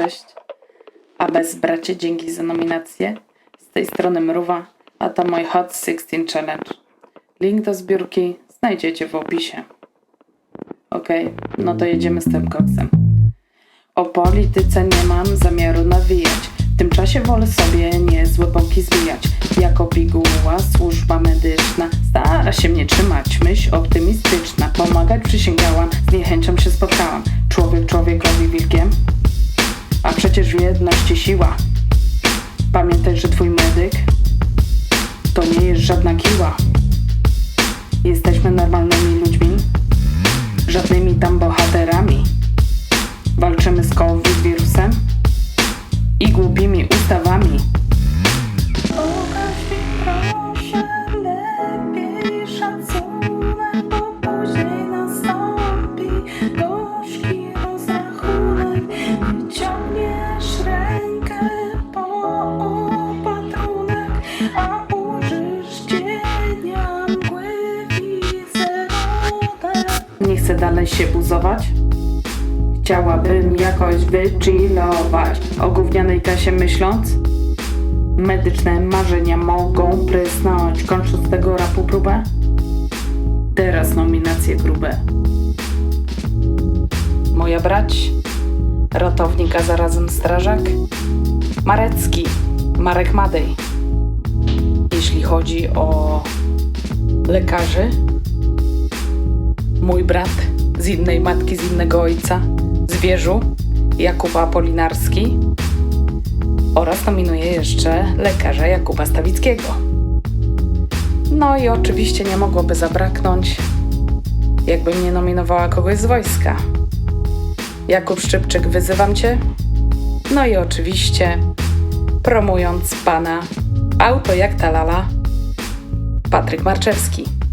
Cześć. A bez bracie, dzięki za nominację. Z tej strony Mruwa, a to mój Hot 16 Challenge. Link do zbiórki znajdziecie w opisie. Okej, no to jedziemy z tym koksem. O polityce nie mam zamiaru nawijać. W tym czasie wolę sobie niezłe boki zbijać. Jako piguła służba medyczna stara się mnie trzymać. Myśl optymistyczna, pomagać przysięgałam, z niechęcią się spotkałam. Jedności siła. Pamiętaj, że twój medyk to nie jest żadna kiła. Jesteśmy normalnymi ludźmi, dalej się buzować. Chciałabym jakoś wychillować. O gównianej kasie myśląc, medyczne marzenia mogą prysnąć. Kończąc tego rapu próbę, teraz nominacje grube. Moja brać, ratownik, a zarazem strażak, Marecki, Marek Madej. Jeśli chodzi o lekarzy, mój brat z innej matki, z innego ojca, zwierzu, Jakub Apolinarski oraz nominuję jeszcze lekarza Jakuba Stawickiego. No i oczywiście nie mogłoby zabraknąć, jakbym nie nominowała kogoś z wojska. Jakub Szczypczyk, wyzywam cię. No i oczywiście promując pana auto jak ta lala, Patryk Marczewski.